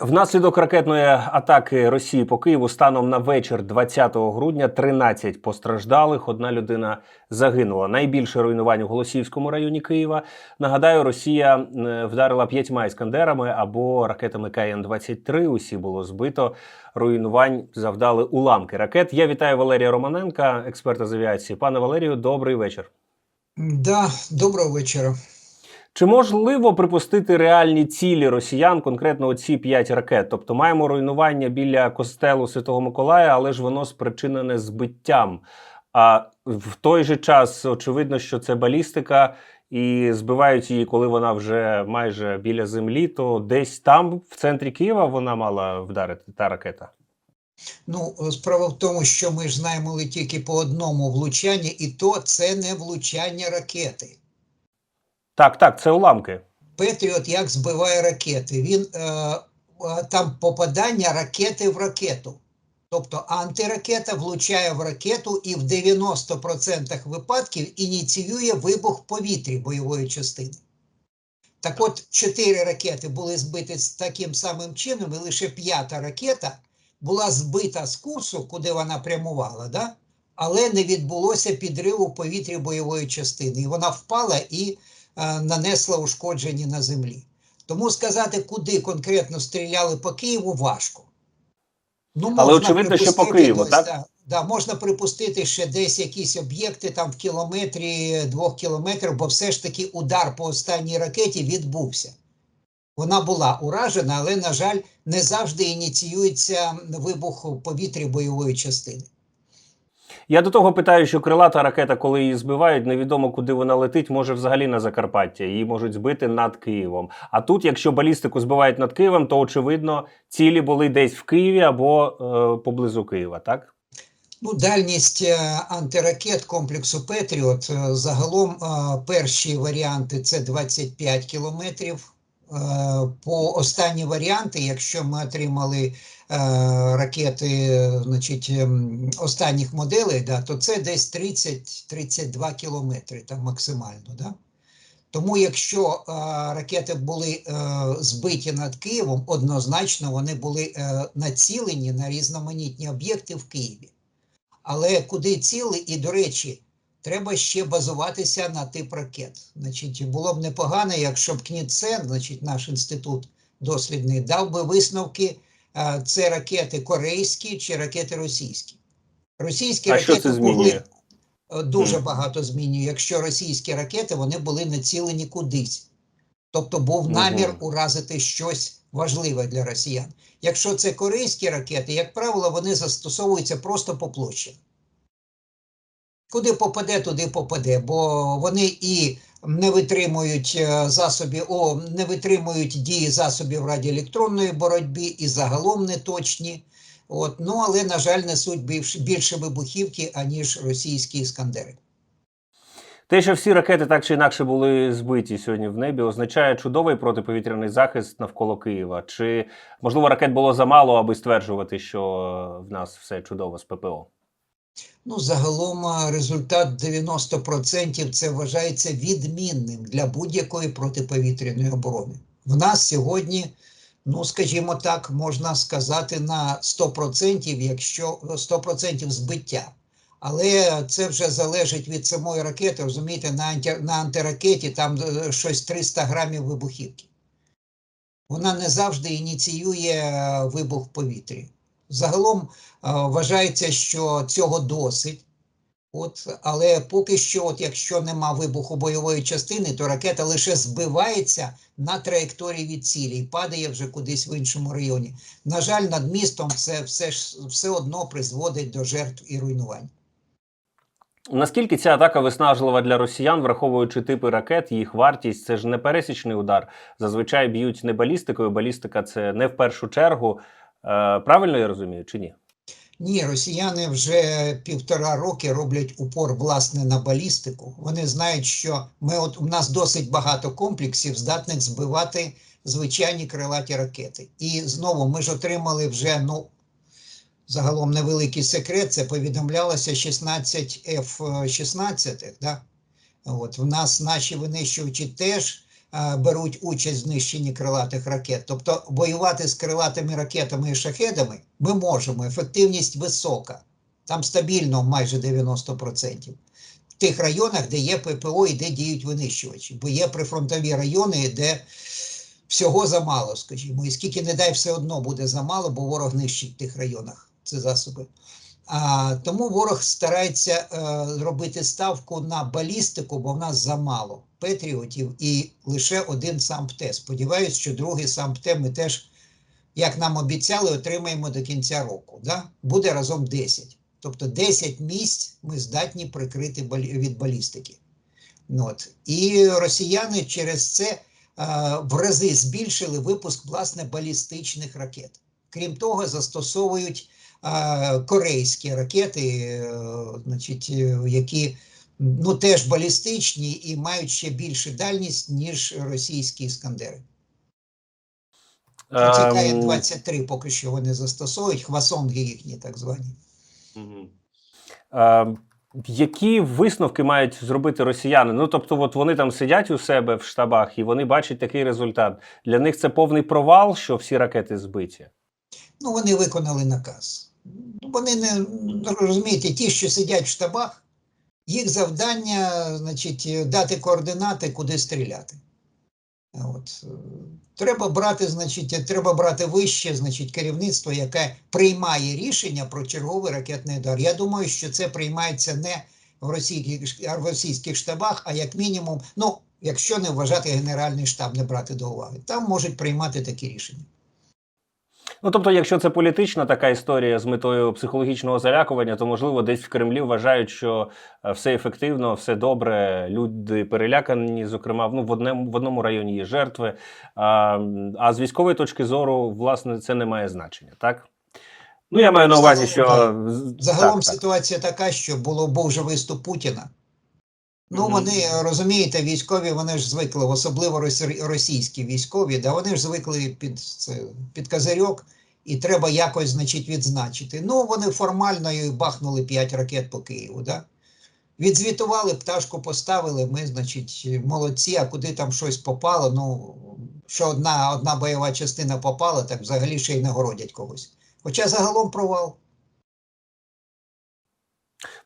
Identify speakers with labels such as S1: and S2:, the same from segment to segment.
S1: Внаслідок ракетної атаки Росії по Києву станом на вечір 20 грудня 13 постраждалих. Одна людина загинула. Найбільше руйнувань у Голосіївському районі Києва. Нагадаю, Росія е, вдарила п'ятьма іскандерами або ракетами КН-23. Усі було збито. Руйнувань завдали уламки ракет. Я вітаю Валерія Романенка, експерта з авіації. Пане Валерію, добрий вечір.
S2: Да, доброго вечора.
S1: Чи можливо припустити реальні цілі росіян, конкретно оці п'ять ракет? Тобто маємо руйнування біля костелу Святого Миколая, але ж воно спричинене збиттям. А в той же час очевидно, що це балістика, і збивають її, коли вона вже майже біля землі. То десь там, в центрі Києва, вона мала вдарити та ракета.
S2: Ну, справа в тому, що ми ж знаємо тільки по одному влучанні, і то це не влучання ракети.
S1: Так, так, це уламки.
S2: Петріот як збиває ракети. Він е, е, там попадання ракети в ракету. Тобто антиракета влучає в ракету і в 90% випадків ініціює вибух повітрі бойової частини. Так от, чотири ракети були збиті з таким самим чином, і лише п'ята ракета була збита з курсу, куди вона прямувала, да? але не відбулося підриву в повітрі бойової частини. І вона впала і нанесла ушкодження на землі. Тому сказати, куди конкретно стріляли по Києву, важко. Ну,
S1: Але очевидно, що по Києву, так?
S2: Да, да, можна припустити ще десь якісь об'єкти там в кілометрі, двох кілометрів, бо все ж таки удар по останній ракеті відбувся. Вона була уражена, але, на жаль, не завжди ініціюється вибух у повітрі бойової частини.
S1: Я до того питаю, що крилата ракета, коли її збивають, невідомо куди вона летить, може взагалі на Закарпаття. Її можуть збити над Києвом. А тут, якщо балістику збивають над Києвом, то очевидно цілі були десь в Києві або е, поблизу Києва, так?
S2: Ну, дальність е, антиракет комплексу Петріот е, загалом е, перші варіанти це 25 кілометрів. По останні варіанти, якщо ми отримали ракети е, значить, ем, останніх моделей, да, то це десь 30-32 кілометри там максимально. Да? Тому якщо е, ракети були е, збиті над Києвом, однозначно вони були націлені на різноманітні об'єкти в Києві. Але куди ціли, і, до речі, треба ще базуватися на тип ракет. Значить, було б непогано, якщо б КНІЦЕН, значить, наш інститут дослідний, дав би висновки, це ракети корейські чи ракети російські. Російські
S1: А
S2: ракети
S1: що це змінює?
S2: могли е, дуже багато змінює, якщо російські ракети вони були націлені кудись. Тобто був намір уразити щось важливе для росіян. Якщо це корейські ракети, як правило, вони застосовуються просто по площі. Куди попаде, туди попаде, бо вони і не витримують е, засобів, о, не витримують дії засобів радіоелектронної боротьби і загалом не точні. От, ну, але, на жаль, несуть більше, більше вибухівки, аніж російські іскандери.
S1: Те, що всі ракети так чи інакше були збиті сьогодні в небі, означає чудовий протиповітряний захист навколо Києва. Чи можливо ракет було замало, аби стверджувати, що е, в нас все чудово з ППО?
S2: Ну, загалом результат 90% це вважається відмінним для будь-якої протиповітряної оборони. В нас сьогодні, ну скажімо так, можна сказати на 100%, якщо 100% збиття. Але це вже залежить від самої ракети. Розумієте, на, анті, на антиракеті там е, щось 300 грамів вибухівки. Вона не завжди ініціює е, вибух в повітрі. Загалом е, вважається, що цього досить. От, але поки що, от, якщо нема вибуху бойової частини, то ракета лише збивається на траєкторії від цілі і падає вже кудись в іншому районі. На жаль, над містом це все, ж- все одно призводить до жертв і руйнувань.
S1: Наскільки ця атака виснажлива для росіян, враховуючи типи ракет, їх вартість, це ж не пересічний удар. Зазвичай б'ють не балістикою. Балістика це не в першу чергу. Е, правильно я розумію, чи ні?
S2: Ні, росіяни вже півтора роки роблять упор власне на балістику. Вони знають, що ми от у нас досить багато комплексів, здатних збивати звичайні крилаті ракети. І знову ми ж отримали вже ну загалом невеликий секрет. Це повідомлялося 16 F-16. Да? От в нас наші винищувачі теж е, беруть участь в знищенні крилатих ракет. Тобто воювати з крилатими ракетами і шахедами ми можемо. Ефективність висока, там стабільно майже 90%. В тих районах, де є ППО і де діють винищувачі, бо є прифронтові райони, де всього замало, скажімо, і скільки не дай, все одно буде замало, бо ворог нищить в тих районах ці засоби. А, тому ворог старається е, робити ставку на балістику, бо в нас замало патріотів і лише один САМПТЕ. Сподіваюсь, що другий САМПТЕ ми теж, як нам обіцяли, отримаємо до кінця року. Да? Буде разом 10. Тобто 10 місць ми здатні прикрити від балістики. Ну, От. І росіяни через це е, в рази збільшили випуск власне балістичних ракет. Крім того, застосовують е, корейські ракети, е, значить, е, які ну, теж балістичні і мають ще більшу дальність, ніж російські іскандери. Ці
S1: Ем,
S2: К-23 поки що вони застосовують, хвасонги їхні так звані.
S1: Мгм. Е, які висновки мають зробити росіяни? Ну тобто, от вони там сидять у себе в штабах і вони бачать такий результат. Для них це повний провал, що всі ракети збиті.
S2: Ну, вони виконали наказ. Вони не ну, розумієте, ті, що сидять в штабах, їх завдання, значить, дати координати, куди стріляти. От. Треба брати, значить, треба брати вище, значить, керівництво, яке приймає рішення про черговий ракетний удар. Я думаю, що це приймається не в російських, в російських штабах, а як мінімум, ну, якщо не вважати Генеральний штаб, не брати до уваги, там можуть приймати такі рішення.
S1: Ну тобто, якщо це політична така історія з метою психологічного залякування, то можливо десь в Кремлі вважають, що е, все ефективно, все добре. Люди перелякані. Зокрема, ну в одному в одному районі є жертви. А, а з військової точки зору, власне, це не має значення, так? Ну я маю на увазі, що
S2: Загалом
S1: так, так.
S2: ситуація така, що було був же виступ Путіна. Ну, вони розумієте, військові вони ж звикли, особливо російські військові, да, вони ж звикли під це під козирьок, і треба якось, значить, відзначити. Ну, вони формально і бахнули 5 ракет по Києву. Да? Відзвітували, пташку поставили. Ми, значить, молодці, а куди там щось попало. Ну, що одна, одна бойова частина попала, так взагалі ще й нагородять когось. Хоча загалом провал.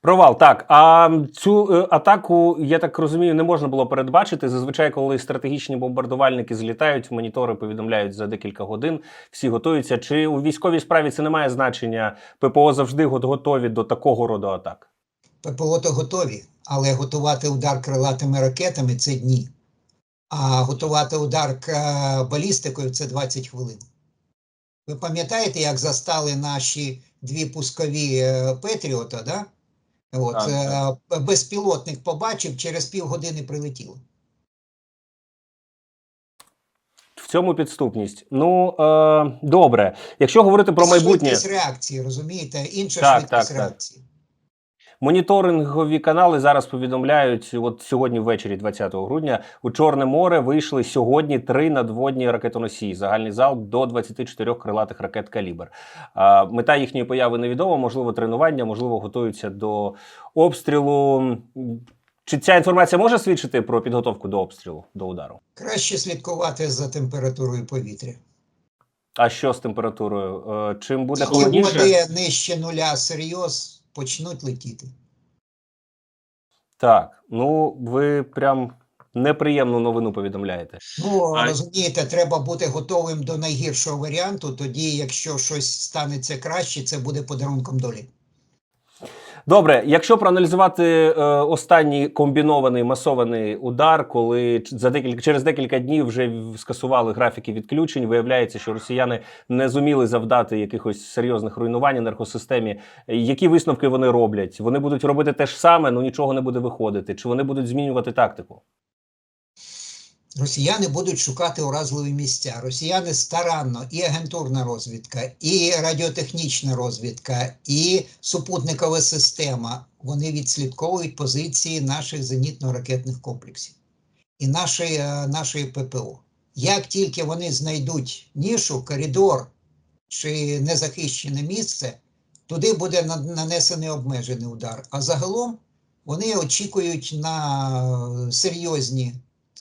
S1: Провал, так. А цю е, атаку, я так розумію, не можна було передбачити. Зазвичай, коли стратегічні бомбардувальники злітають, монітори повідомляють за декілька годин, всі готуються. Чи у військовій справі це не має значення? ППО завжди готові до такого роду атак.
S2: ППО то готові, але готувати удар крилатими ракетами це дні. А готувати удар балістикою це 20 хвилин. Ви пам'ятаєте, як застали наші дві пускові е, Петріота, да? От,
S1: Так,
S2: е, безпілотник побачив, через півгодини прилетіло.
S1: В цьому підступність. Ну е, добре. Якщо говорити про майбутнє,
S2: Швидкість реакції, розумієте? Інша
S1: Так,
S2: швидкість
S1: так, так. Моніторингові канали зараз повідомляють, от сьогодні ввечері, 20 грудня, у Чорне море вийшли сьогодні три надводні ракетоносії. Загальний залп до 24 крилатих ракет калібр. Мета їхньої появи невідома, можливо, тренування, можливо, готуються до обстрілу. Чи ця інформація може свідчити про підготовку до обстрілу до удару?
S2: Краще слідкувати за температурою повітря.
S1: А що з температурою? Е, Чим буде холодніше?
S2: води нижче нуля серйоз почнуть летіти.
S1: Так, ну ви прям неприємну новину повідомляєте.
S2: Ну,
S1: А-
S2: розумієте, треба бути готовим до найгіршого варіанту. Тоді, якщо щось станеться краще, це буде подарунком долі.
S1: Добре, якщо проаналізувати е, останній комбінований масований удар, коли за декілька через декілька днів вже скасували графіки відключень, виявляється, що росіяни не зуміли завдати якихось серйозних руйнувань енергосистемі. Які висновки вони роблять? Вони будуть робити те ж саме, ну нічого не буде виходити. Чи вони будуть змінювати тактику?
S2: Росіяни будуть шукати уразливі місця. Росіяни старанно і агентурна розвідка, і радіотехнічна розвідка, і супутникова система. Вони відслідковують позиції наших зенітно-ракетних комплексів і нашої, е, нашої ППО. Як тільки вони знайдуть нішу, коридор чи незахищене місце, туди буде нанесений обмежений удар. А загалом вони очікують на серйозні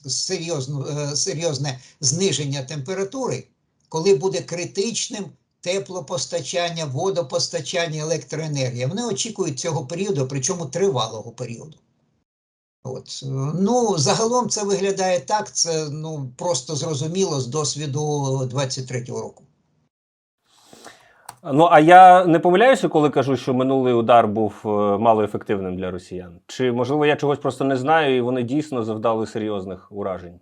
S2: серйозну, е, серйозне зниження температури, коли буде критичним теплопостачання, водопостачання, електроенергія. Вони очікують цього періоду, причому тривалого періоду. От. е, Ну, загалом це виглядає так, це ну, просто зрозуміло з досвіду 23-го року.
S1: Ну а я не помиляюся, коли кажу, що минулий удар був е, малоефективним для росіян. Чи можливо я чогось просто не знаю, і вони дійсно завдали серйозних уражень?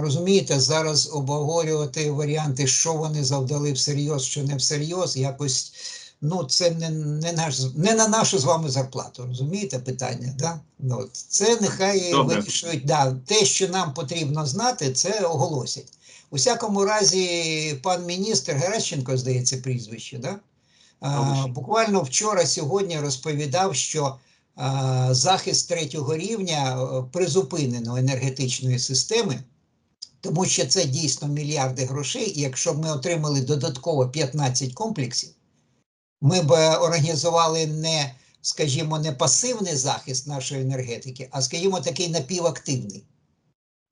S2: Розумієте, зараз обговорювати варіанти, що вони завдали всерйоз, що не всерйоз, якось ну це не, не, наш, не на нашу з вами зарплату. Розумієте питання? Да? Ну, от. Це нехай
S3: Добре.
S2: вирішують. Да, те, що нам потрібно знати, це оголосять. У всякому разі, пан міністр Геращенко, здається, прізвище, да? а, буквально вчора, сьогодні розповідав, що а, захист третього рівня е, призупинено енергетичної системи. Тому що це дійсно мільярди грошей, і якщо б ми отримали додатково 15 комплексів, ми б е, організували не, скажімо, не пасивний захист нашої енергетики, а, скажімо, такий напівактивний.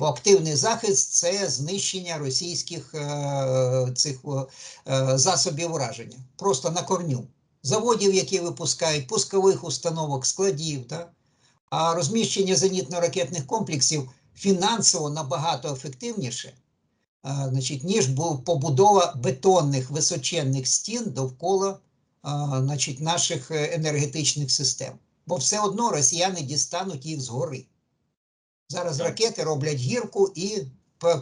S2: Бо активний захист це знищення російських е, цих е, засобів ураження, просто на корню. Заводів, які випускають, пускових установок, складів. Да? А розміщення зенітно-ракетних комплексів фінансово набагато ефективніше, а, значить, ніж побудова бетонних височенних стін довкола значить, наших е, енергетичних систем. Бо все одно росіяни дістануть їх згори. Зараз
S3: Так.
S2: ракети роблять гірку і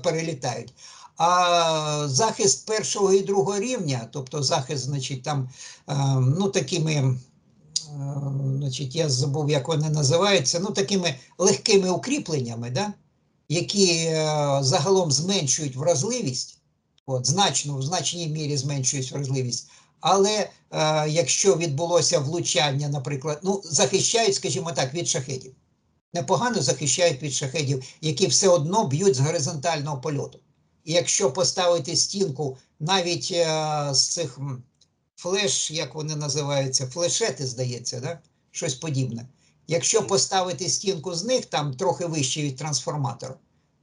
S2: перелітають. А захист першого і другого рівня, тобто захист, значить, там е, ну, такими, е, значить, я забув, як вони називаються, ну, такими легкими укріпленнями, да? які е, загалом зменшують вразливість, от, значно, в значній мірі зменшують вразливість. Але якщо відбулося влучання, наприклад, ну, захищають, скажімо так, від шахедів. Непогано захищають від шахедів, які все одно б'ють з горизонтального польоту. І якщо поставити стінку навіть е, з цих флеш, як вони називаються, флешети, здається, да? щось подібне. Якщо поставити стінку з них, там трохи вище від трансформатора,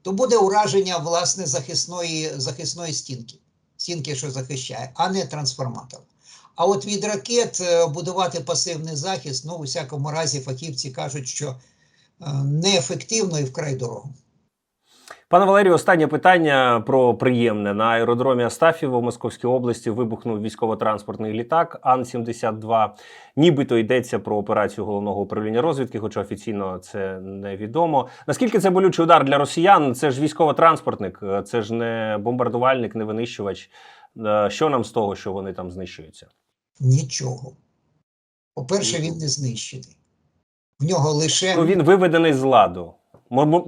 S2: то буде ураження власне захисної, захисної стінки, стінки, що захищає, а не трансформатор. А от від ракет е, будувати пасивний захист, ну, у всякому разі, фахівці кажуть, що неефективно і вкрай дорого.
S1: Пане Валерію, останнє питання про приємне. На аеродромі Астафєво в Московській області вибухнув військово-транспортний літак Ан-72. Нібито йдеться про операцію головного управління розвідки, хоча офіційно це невідомо. Наскільки це болючий удар для росіян? Це ж військово-транспортник, е, це ж не бомбардувальник, не винищувач. Е, Що нам з того, що вони там знищуються?
S2: Нічого. По-перше, він не знищений. В нього лише
S1: Ну він виведений з ладу.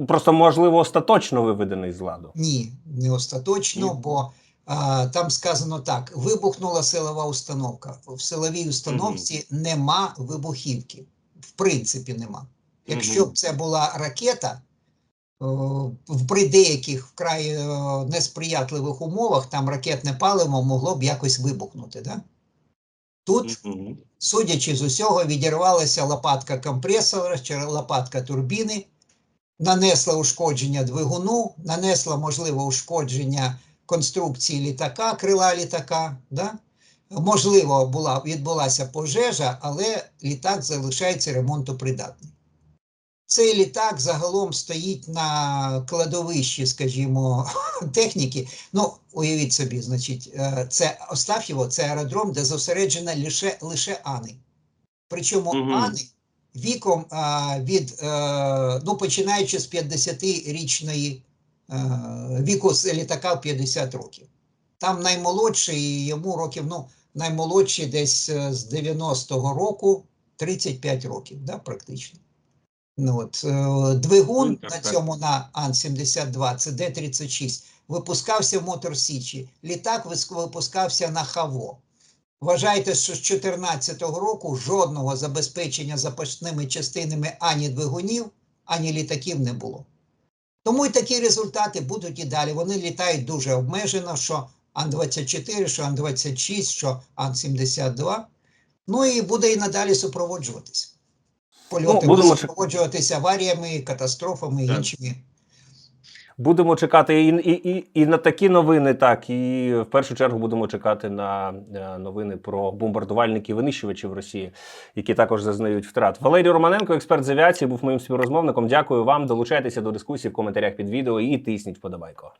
S1: Просто можливо остаточно виведений з ладу.
S2: ні, не остаточно,
S3: Ні.
S2: бо а, там сказано так: вибухнула силова установка. В силовій установці нема вибухівки. В принципі, нема. Якщо
S3: Мгм.
S2: б це була ракета, о, в при деяких вкрай е, несприятливих умовах там ракетне паливо могло б якось вибухнути. Да? Тут судячи з усього, відірвалася лопатка компресора чи лопатка турбіни, нанесла ушкодження двигуну, нанесла, можливо, ушкодження конструкції літака, крила літака. Да? Можливо, була, відбулася пожежа, але літак залишається ремонтопридатний. Цей літак загалом стоїть на кладовищі, скажімо, техніки. Ну, уявіть собі, значить, е, це Остаф'єво, це аеродром, де зосереджена лише, лише Ани. Причому
S3: Мгм.
S2: Ани віком а, від, е, ну, починаючи з 50-річної е, віку з літака в 50 років. Там наймолодший, йому років, ну, наймолодший десь е, з 90-го року 35 років, да, практично. Ну, от, е, двигун
S3: так,
S2: на цьому на Ан-72, це Д-36, випускався в Мотор Січі. Літак випускався на Хаво. Вважайте, що з 2014 року жодного забезпечення запасними частинами ані двигунів, ані літаків не було. Тому і такі результати будуть і далі. Вони літають дуже обмежено, що Ан-24, що Ан-26, що Ан-72. Ну і буде і надалі супроводжуватися. Польоти
S1: Ну,
S2: будуть
S1: чек-
S2: супроводжуватися аваріями, катастрофами і
S3: Так.
S2: іншими
S1: Будемо чекати і, і, і, і на такі новини, так і в першу чергу будемо чекати на е, новини про бомбардувальників винищувачів Росії, які також зазнають втрат. Валерій Романенко, експерт з авіації, був моїм співрозмовником. Дякую вам. Долучайтеся до дискусії в коментарях під відео і тисніть вподобайко.